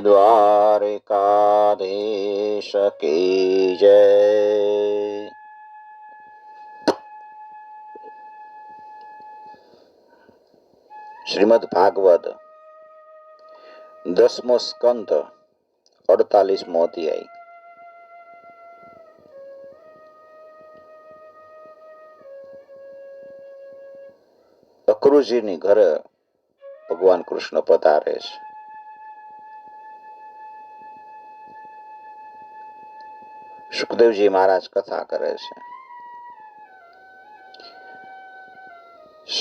દ્વારિકાધીશ કી જય શ્રીમદ ભાગવત દસમો સ્કંદ અડતાલીસમો અધ્યાય અક્રુજીની ઘરે ભગવાન કૃષ્ણ પધારે છે। સુખદેવજી મહારાજ કથા કરે છે.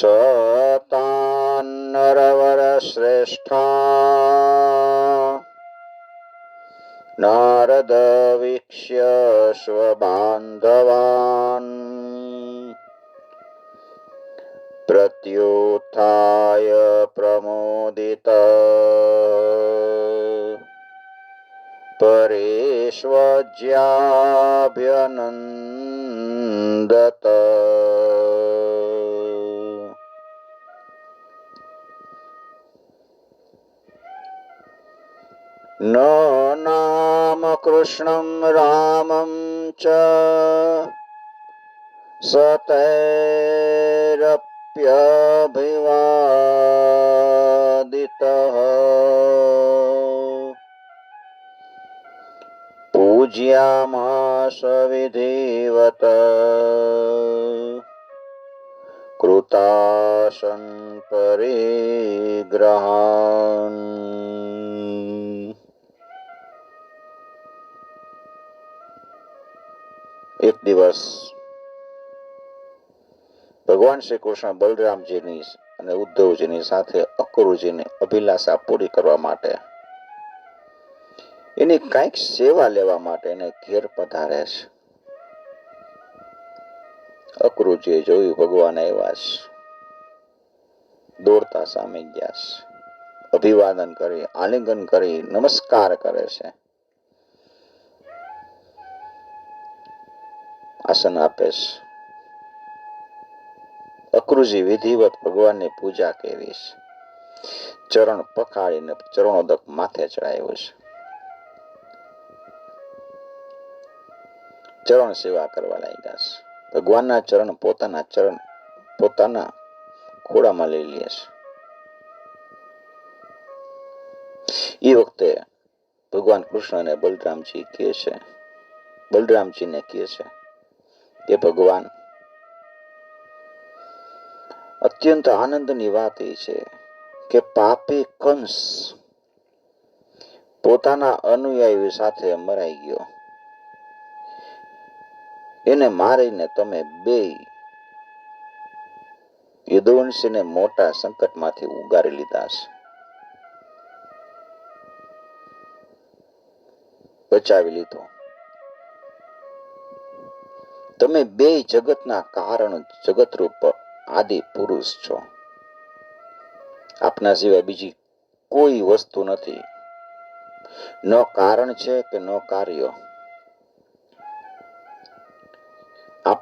સતાન નરવર શ્રેષ્ઠા. નારદ વીક્ષ્ય સ્વબાંધવાન. પ્રત્યુત્થાય પ્રમોદિત. પરેશ્વજ્યાભ્યનંદત ન નામ કૃષ્ણમ રામમ ચ સતૈરપ્યભિવાદિતઃ पूज्यामास विधिवत कृतासन् परिग्रहान् એક દિવસ ભગવાન શ્રી કૃષ્ણ બલરામજીની અને ઉદ્ધવજીની સાથે અક્રુજીની અભિલાષા પૂરી કરવા માટે એની કાંઈક સેવા લેવા માટે એને ઘેર પધારે છે. અક્રુજીએ જોયું ભગવાન આવ્યા છે. દોડતા સામે ગયા છે. અભિવાદન કરી, આલિંગન કરી, નમસ્કાર કરે છે. આસન આપે છે. અક્રુજી વિધિવત ભગવાનની પૂજા કરી ચરણ પખાડીને ચરણોદક માથે ચડાવ્યો છે. ચરણ સેવા કરવા લાગ્યા ભગવાનના ચરણ પોતાના ચરણ પોતાના ખોળામાં લઈ લે છે. એ વખતે ભગવાન કૃષ્ણ અને બલરામજી કહે છે, બલરામજીને કહે છે કે, ભગવાન, અત્યંત આનંદની વાત એ છે કે પાપે કંસ પોતાના અનુયાયી સાથે મરાઈ ગયો. એને મારીને તમે બે યદુવંશીને મોટા સંકટમાંથી ઉગારી લીધા છે બચાવી લીધો. તમે બે જગતના કારણ જગતરૂપ આદિ પુરુષ છો. આપના સિવાય બીજી કોઈ વસ્તુ નથી. ન કારણ છે કે ન કાર્ય.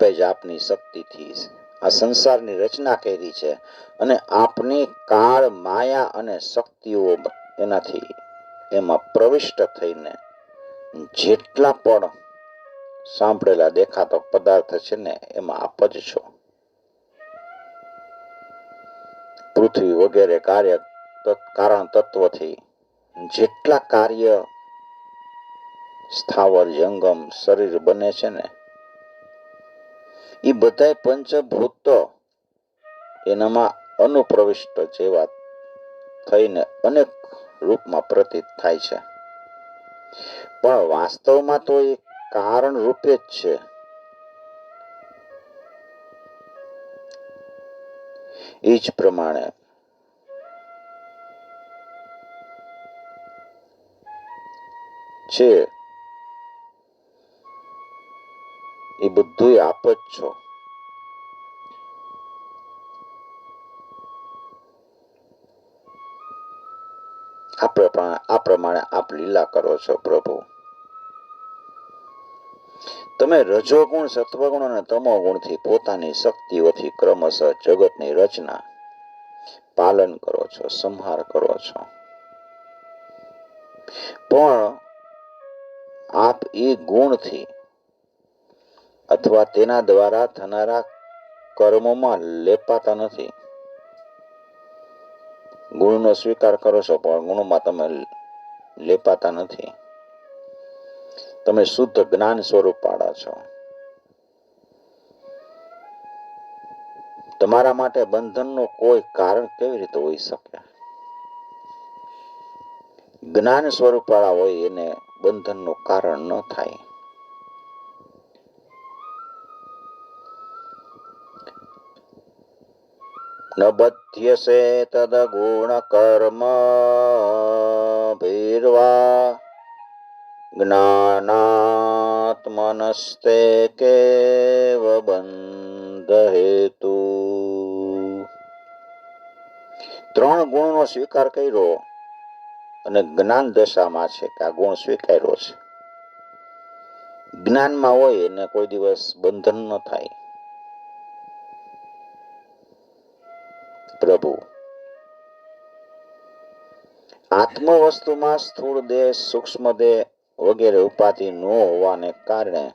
આપે જ આપની શક્તિથી આ સંસારની રચના કરી છે અને આપની કાળ, માયા અને શક્તિઓ એનાથી એમાં પ્રવિષ્ટ થઈને જેટલા પણ સાંભળેલા દેખાતો પદાર્થ છે ને, એમાં આપ જ છો. પૃથ્વી વગેરે કાર્ય કારણ તત્વથી જેટલા કાર્ય સ્થાવર, જંગમ, શરીર બને છે ને એ બધાય પંચભૂતો એનામાં અનુપ્રવિષ્ટ જેવા થઈને અનેક રૂપમાં પ્રતીત થાય છે. પણ વાસ્તવમાં તો એ કારણ રૂપે જ છે. એ જ પ્રમાણે છે એ બધું આપ જ છો. આ પ્રમાણે આપ લીલા કરો છો પ્રભુ. તમે રજોગુણ, સત્વગુણ અને તમોગુણથી પોતાની શક્તિઓથી ક્રમશઃ જગતની રચના પાલન કરો છો, સંહાર કરો છો. પણ આપ એ ગુણથી અથવા તેના દ્વારા થનારા કર્મોમાં લેપાતા નથી. ગુણનો સ્વીકાર કરો છો, પણ ગુણોમાં તમે લેપાતા નથી. તમે શુદ્ધ જ્ઞાન સ્વરૂપ પાડા છો. તમારા માટે બંધનનો કોઈ કારણ કેવી રીતે હોઈ શકે? જ્ઞાન સ્વરૂપ વાળા હોય એને બંધનનું કારણ ન થાય. ન બધ્યસે તદ ગુણ કર્મ ભીર્વા જ્ઞાનાત્મનસ્તે કેવ હેતુ ત્રણ ગુણનો સ્વીકાર કર્યો અને જ્ઞાન દશામાં છે કે આ ગુણ સ્વીકાર્યો છે. જ્ઞાનમાં હોય એને કોઈ દિવસ બંધન ન થાય. પ્રભુ. આત્મ વસ્તુમાં સ્થૂળ દેહ, સૂક્ષ્મ દેહ વગેરે ઉપાધિ ન હોવાને કારણે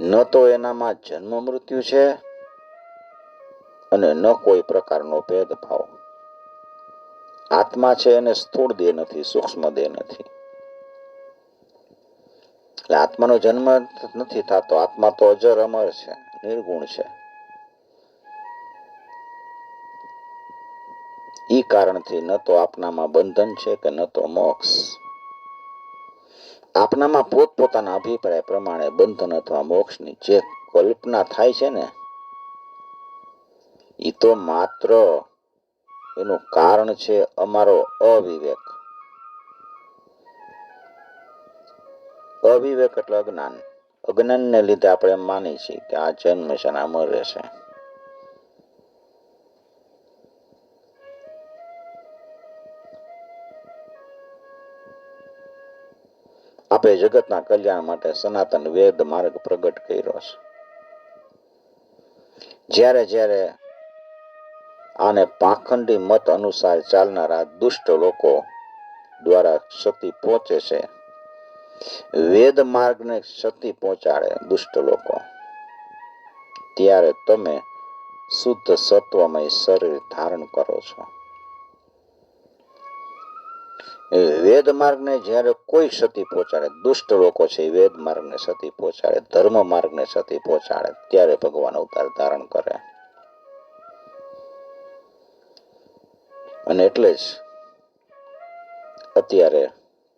ન તો એનામાં જન્મ મૃત્યુ છે અને ન કોઈ પ્રકારનો ભેદભાવ. આત્મા છે એને સ્થૂળ દેહ નથી, સૂક્ષ્મ દેહ નથી. એટલે આત્માનો જન્મ નથી થતો, આત્મા તો અજર અમર છે, નિર્ગુણ છે. ઈ કારણથી ન તો આપનામાં બંધન છે કે ન તો મોક્ષ. આપનામાં પોતપોતાના અભિપ્રાય પ્રમાણે બંધન અથવા મોક્ષની જે કલ્પના થાય છે ને એ તો માત્ર એનું કારણ છે અમારો અવિવેક. અવિવેક એટલે અજ્ઞાન. અજ્ઞાનને લીધે આપણે માની છીએ કે આ જન્મ છે ને આ મરે છે. આપે જગતના કલ્યાણ માટે સનાતન વેદ માર્ગ પ્રગટ કર્યો છે. જ્યારે જ્યારે આને પાખંડી મત અનુસાર ચાલનારા દુષ્ટ લોકો દ્વારા ક્ષતિ પહોંચે છે, વેદ માર્ગને ક્ષતિ પહોંચાડે દુષ્ટ લોકો. ત્યારે તમે શુદ્ધ સત્વમય શરીર ધારણ કરો છો. વેદ માર્ગને જ્યારે કોઈ ક્ષતિ પહોંચાડે, દુષ્ટ લોકો છે વેદ માર્ગને ક્ષતિ પહોંચાડે, ધર્મ માર્ગને ક્ષતિ પહોંચાડે, ત્યારે ભગવાન અવતાર ધારણ કરે. અને એટલે જ અત્યારે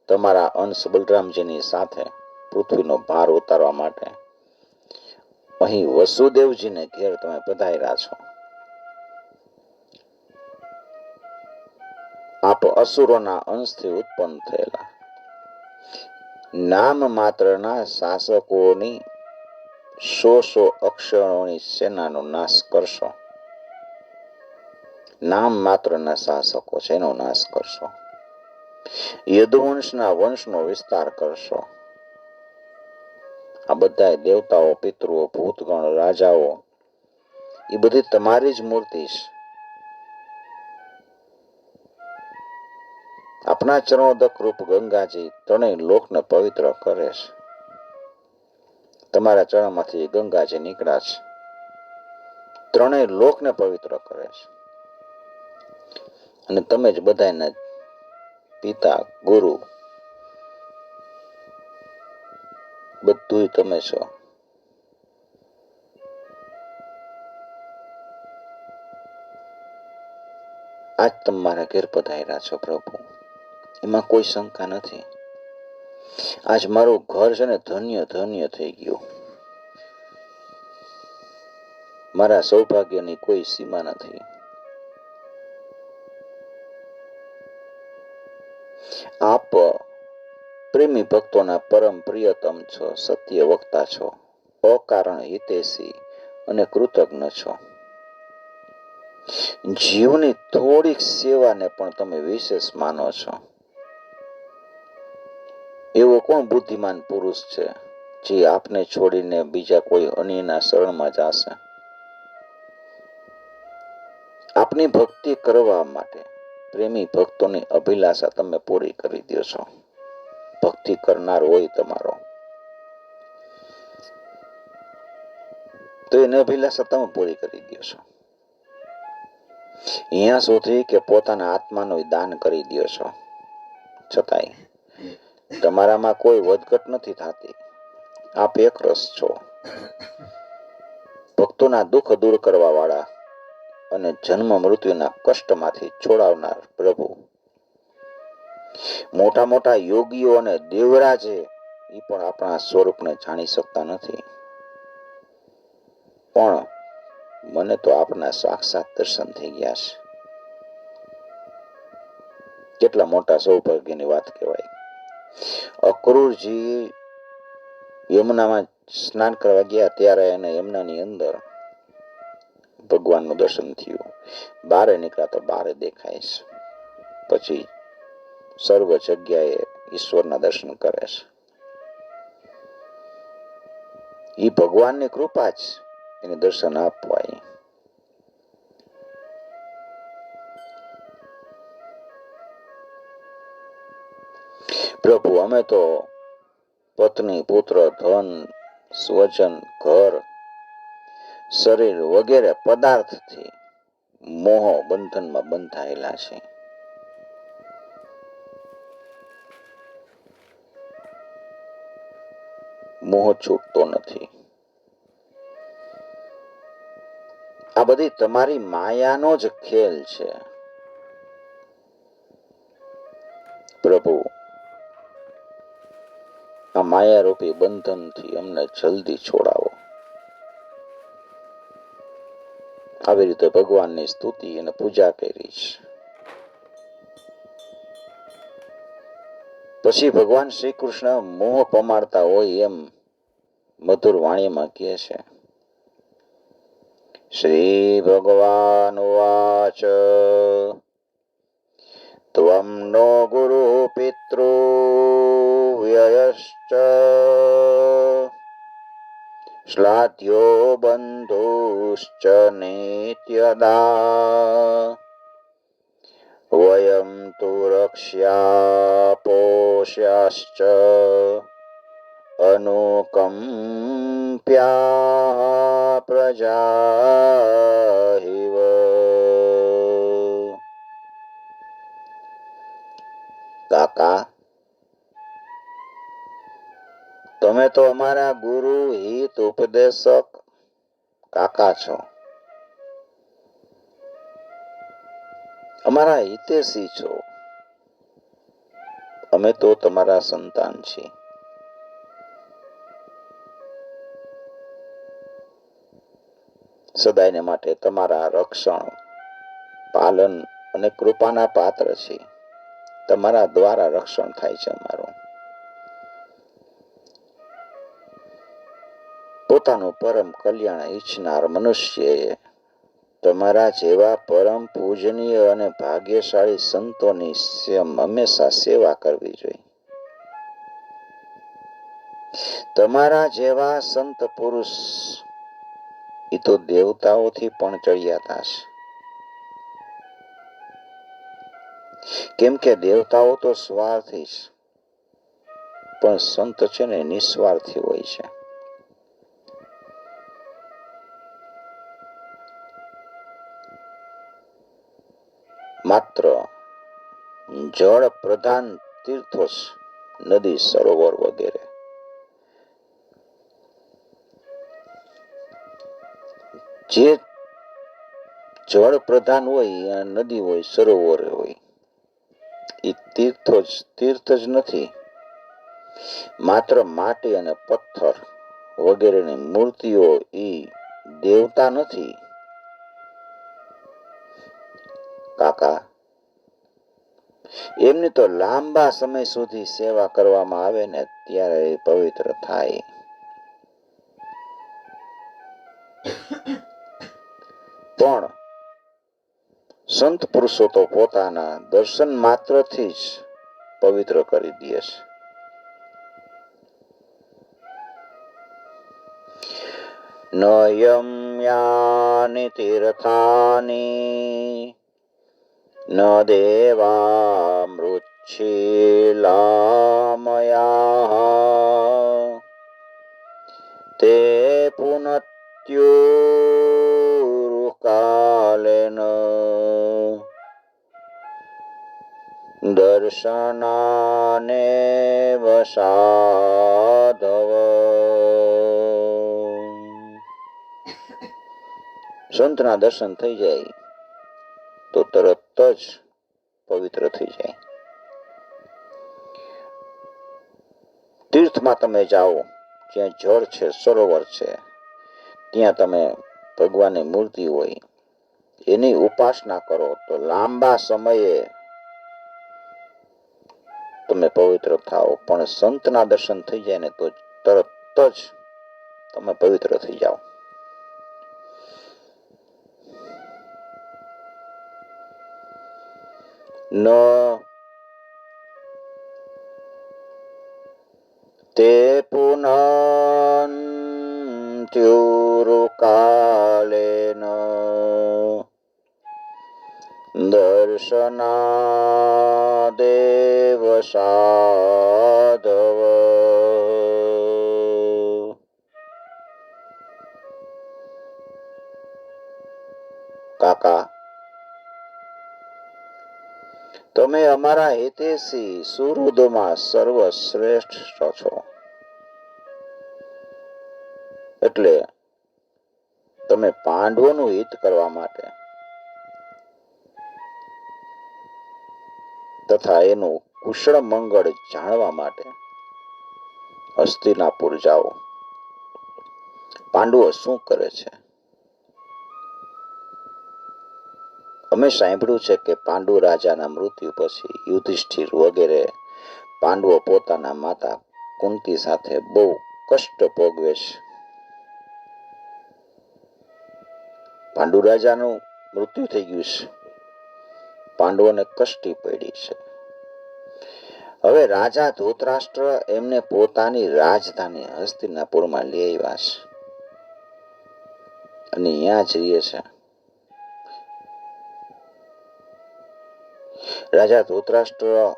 તમારા અંશ બલરામજીની સાથે પૃથ્વીનો ભાર ઉતારવા માટે અહીં વસુદેવજીને ઘેર તમે પધાર્યા છો. આપ અસુરોના અંશથી ઉત્પન્ન થયેલા. નામ માત્રના શાસકોની સો સો અક્ષરોની સેનાનો નાશ કરશો. નામ માત્રના શાસકો છે, એનો નાશ કરશો. યદુવંશના વંશનો વિસ્તાર કરશો. આ બધા દેવતાઓ, પિતૃઓ, ભૂતગણ, રાજાઓ એ બધી તમારી જ મૂર્તિ છે. આપના ચરણોદક રૂપ ગંગાજી ત્રણેય લોકને પવિત્ર કરે છે. તમારા ચરણમાંથી ગંગાજી નીકળ્યા છે. ત્રણેય લોકને પવિત્ર કરે છે. અને તમે જ બધાને પિતા, ગુરુ બધું તમે છો. આજ તમે મારા ઘેર પધાર્યા છો પ્રભુ. એમાં કોઈ શંકા નથી. આજ મારું ઘર છે ને ધન્ય ધન્ય થઈ ગયું. મારા સૌભાગ્યની કોઈ સીમા નથી. આપ પ્રેમી ભક્તોના પરમ પ્રિયતમ છો, સત્ય વક્તા છો, અકારણ હિતેશી અને કૃતજ્ઞ છો. જીવની થોડીક સેવાને પણ તમે વિશેષ માનો છો. એવો કોણ બુદ્ધિમાન પુરુષ છે, જે આપને છોડીને બીજા કોઈ અન્યના શરણમાં જશે? આપની ભક્તિ કરવા માટે પ્રેમી ભક્તોની અભિલાષા તમે પૂરી કરી દો છો. ભક્તિ કરનાર હોય તમારો. તો એની અભિલાષા તમે પૂરી કરી દો છો. અહીંયા સુધી કે પોતાના આત્માનું દાન કરી દો છો. છતાંય. તમારામાં કોઈ વધઘટ નથી થતી. આપ એક રસ છો. ભક્તોના દુઃખ દૂર કરવા વાળા અને જન્મ મૃત્યુના કષ્ટમાંથી છોડાવનાર પ્રભુ. મોટા મોટા યોગીઓ અને દેવરાજે એ પણ આપણા સ્વરૂપને જાણી શકતા નથી. પણ મને તો આપના સાક્ષાત દર્શન થઈ ગયા છે. કેટલા મોટા સૌભાગ્યની વાત કહેવાય. અક્રૂરજી યમુનામાં સ્નાન કરવા ગયા ત્યારે એને યમુનાની અંદર ભગવાનનું દર્શન થયું. બારે નીકળ્યા તો બારે દેખાય છે. પછી સર્વ જગ્યાએ ઈશ્વરના દર્શન કરે છે. એ ભગવાનની કૃપા જ એને દર્શન આપવાય. પ્રભુ અમે તો પત્ની, પુત્ર, ધન, સ્વજન, ઘર, શરીર વગેરે પદાર્થથી મોહ બંધનમાં બંધાયેલા છે. મોહ છૂટતો નથી. આ બધી તમારી માયાનો જ ખેલ છે. પ્રભુ આ માયારૂપી બંધનથી અમને જલ્દી છોડાવો. આવી રીતે ભગવાનની સ્તુતિ અને પૂજા કરી પછી ભગવાન શ્રી કૃષ્ણ મોહ પમાડતા હોય એમ મધુર વાણીમાં કહે છે. શ્રી ભગવાન વાચ ત્વમ નો ગુરુ પિતૃ બંધુશ્ચ નિત્યદા વયમ તુ રક્ષ્યા પોષ્યાશ્ચ અનુકંપ્યા પ્રજા હિવ કાકા તમે તો અમારા ગુરુ, હિત ઉપદેશક કાકા છો. અમારા હિતેશી છો. અમે તો તમારા સંતાન છીએ. સદાયને માટે તમારા રક્ષણ, પાલન અને કૃપાના પાત્ર છે તમારા દ્વારા રક્ષણ થાય છે અમારું. પોતાનું પરમ કલ્યાણ ઈચ્છનાર મનુષ્યએ તમારા જેવા પરમ પૂજનીય અને ભાગ્યશાળી સંતોની હંમેશા સેવા કરવી જોઈએ. તમારા જેવા સંત પુરુષ એ તો દેવતાઓથી પણ ચડિયાતા છે કેમ કે દેવતાઓ તો સ્વાર્થી છે પણ સંત છે ને નિસ્વાર્થી હોય છે. માત્ર જળ પ્રધાન તીર્થો નદી સરોવર વગેરે. જે જળ પ્રધાન હોય નદી હોય, સરોવર હોય એ તીર્થો જ તીર્થ જ નથી. માત્ર માટી અને પથ્થર વગેરેની મૂર્તિઓ એ દેવતા નથી. કાકા. એમની તો લાંબા સમય સુધી સેવા કરવામાં આવે ને ત્યારે પવિત્ર થાય. પણ સંત પુરુષો તો પોતાના દર્શન માત્રથી જ પવિત્ર કરી દે છે. નયમ્યાની યમ તીર્થાની ન દેવા મૃચ્છિલામયા તે પુનત્યુરુકાલેન દર્શનાને વસાધવ સંતના દર્શન થઈ જાય તરત જ પવિત્ર થઈ જાય. તીર્થમાં તમે જાઓ, જ્યાં જળ છે, સરોવર છે, ત્યાં તમે ભગવાનની મૂર્તિ હોય, એની ઉપાસના કરો તો લાંબા સમયે તમે પવિત્ર થાઓ. પણ સંતના દર્શન થઈ જાય ને તો તરત જ તમે પવિત્ર થઈ જાઓ. ન તે પુનંત્યુરુકાલેન દર્શના દેવ સાધવ તમે અમારા હિતેશી સુહૃદમાં સર્વશ્રેષ્ઠ છો. એટલે તમે પાંડવોનું હિત કરવા માટે તથા એનું કુશળ મંગળ જાણવા માટે હસ્તિનાપુર જાઓ. પાંડવો શું કરે છે? અમે સાંભળ્યું છે કે પાંડુ રાજાના મૃત્યુ પછી યુધિષ્ઠિર વગેરે પાંડવો પોતાના માતા કુંતી સાથે બહુ કષ્ટ ભોગવે છે. પાંડુ રાજાનું મૃત્યુ થઈ ગયું છે. પાંડવોને કષ્ટી પડી છે. હવે રાજા ધૃતરાષ્ટ્ર એમને પોતાની રાજધાની હસ્તિનાપુરમાં લઈ આવ્યા છે. અને અહીંયા જ રહીએ છે. રાજા ધૃતરાષ્ટ્ર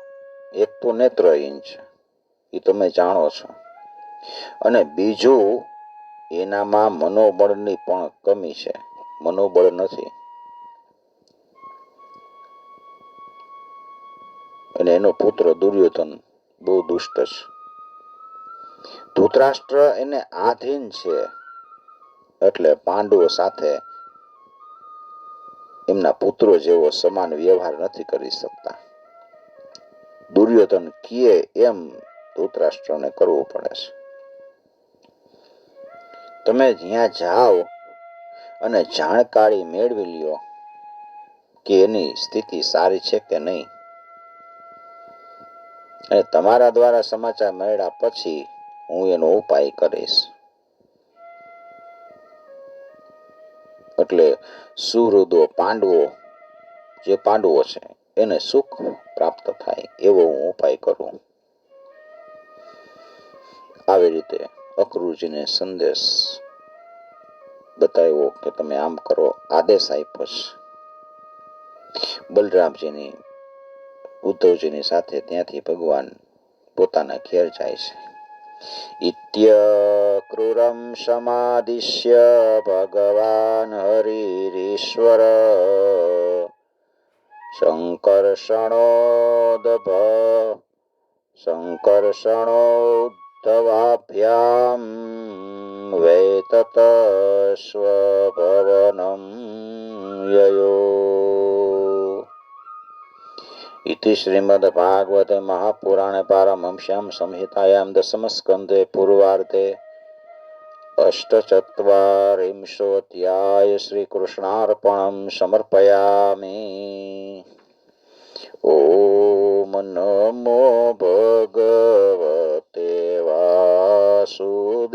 એક તો નેત્રહીન છે, એ તમે જાણો છો. અને બીજું એનામાં મનોબળની પણ કમી છે, મનોબળ નથી. અને એનો પુત્ર દુર્યોધન બહુ દુષ્ટ છે. ધૃતરાષ્ટ્ર એને આધીન છે, એટલે પાંડવો સાથે એમના પુત્રો જેવો સમાન વ્યવહાર નથી કરી શકતા. દુર્યોધન કીએ એમ ધૃતરાષ્ટ્રને કરવું પડે છે. તમે જ્યાં જાઓ અને જાણકારી મેળવી લ્યો કે એની સ્થિતિ સારી છે કે નહીં. અને તમારા દ્વારા સમાચાર મળ્યા પછી હું એનો ઉપાય કરીશ. એટલે સુહૃદો પાંડવો જે પાંડવો છે, એને સુખ પ્રાપ્ત થાય એવો હું ઉપાય કરું. આવી રીતે અક્રૂરજીને સંદેશ બતાવ્યો કે તમે આમ કરો, આદેશ આપ્યો બલરામજીની, ઉદ્ધવજીની સાથે ત્યાંથી ભગવાન પોતાના ઘેર જાય છે. સમાદિશ્ય ભગવાન હરિરીશ્વર શંકર્ષણોદભ શંકર્ષણોદ્ધવાભ્યામ વૈતત સ્વભવનમ યયો इति श्रीमद्भागवते महापुराणे पारमंस्यां संहितायां दशमस्कन्धे पूर्वार्धे अष्टचत्वारिंशोऽध्याय श्रीकृष्णार्पणं समर्पयामि ॐ नमो भगवते वासुदेवाय